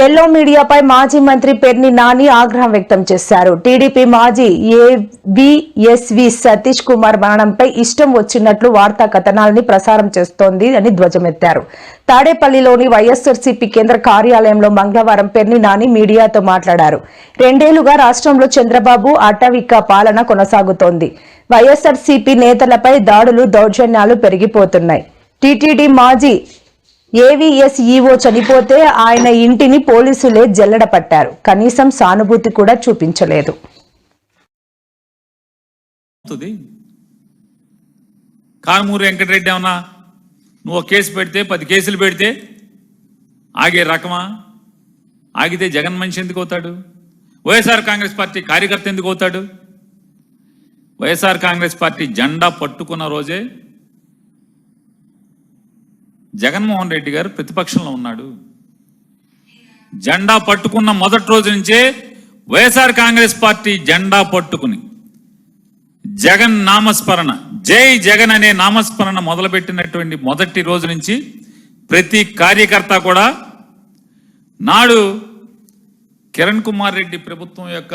Yellow మీడియాపై మాజీ మంత్రి పెర్ని నాని ఆగ్రహం వ్యక్తం చేశారు. టీడీపీ మాజీ ఏవిఎస్వి సతీష్ కుమార్ మరణంపై ఇష్టం వచ్చినట్లు వార్తా కథనాలని ప్రసారం చేస్తోంది అని ధ్వజమెత్తారు. తాడేపల్లిలోని వైఎస్ఆర్సీపీ కేంద్ర కార్యాలయంలో మంగళవారం పెర్ని నాని మీడియాతో మాట్లాడారు. రెండేళ్ళుగా రాష్ట్రంలో చంద్రబాబు అటవిక పాలన కొనసాగుతోంది. వైఎస్ఆర్సీపీ నేతలపై దాడులు దౌర్జన్యాలు పెరిగిపోతున్నాయి. టీటీడీ మాజీ ఏవిఎస్ఈఓ చనిపోతే ఆయన ఇంటిని పోలీసులే జల్లెడ పట్టారు కనీసం సానుభూతి కూడా చూపించలేదు. అవుతుంది. కానమూరి వెంకటరెడ్డి ఏమన్నా నువ్వు ఒక కేసు పెడితే పది కేసులు పెడితే ఆగే రకమా? ఆగితే జగన్ మనిషి ఎందుకు అవుతాడు? వైఎస్ఆర్ కాంగ్రెస్ పార్టీ కార్యకర్త ఎందుకు అవుతాడు? వైఎస్ఆర్ కాంగ్రెస్ పార్టీ జెండా పట్టుకున్న రోజే జగన్మోహన్ రెడ్డి గారు ప్రతిపక్షంలో ఉన్నాడు. జెండా పట్టుకున్న మొదటి రోజు నుంచే వైఎస్ఆర్ కాంగ్రెస్ పార్టీ జెండా పట్టుకుని జగన్ నామస్మరణ జై జగన్ అనే నామస్మరణ మొదలుపెట్టినటువంటి మొదటి రోజు నుంచి ప్రతి కార్యకర్త కూడా నాడు కిరణ్ కుమార్ రెడ్డి ప్రభుత్వం యొక్క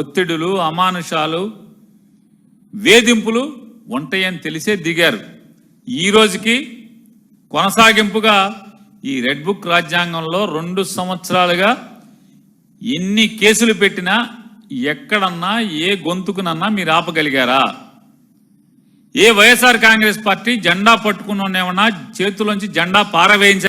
ఒత్తిడులు అమానుషాలు వేధింపులు ఉంటాయని తెలిసే దిగారు. ఈ రోజుకి కొనసాగింపుగా ఈ రెడ్ బుక్ రాజ్యాంగంలో రెండు సంవత్సరాలుగా ఎన్ని కేసులు పెట్టినా ఎక్కడన్నా ఏ గొంతుకునన్నా మీరు ఆపగలిగారా? ఏ వైఎస్ఆర్ కాంగ్రెస్ పార్టీ జెండా పట్టుకున్న చేతిలోంచి జెండా పారవేయించారు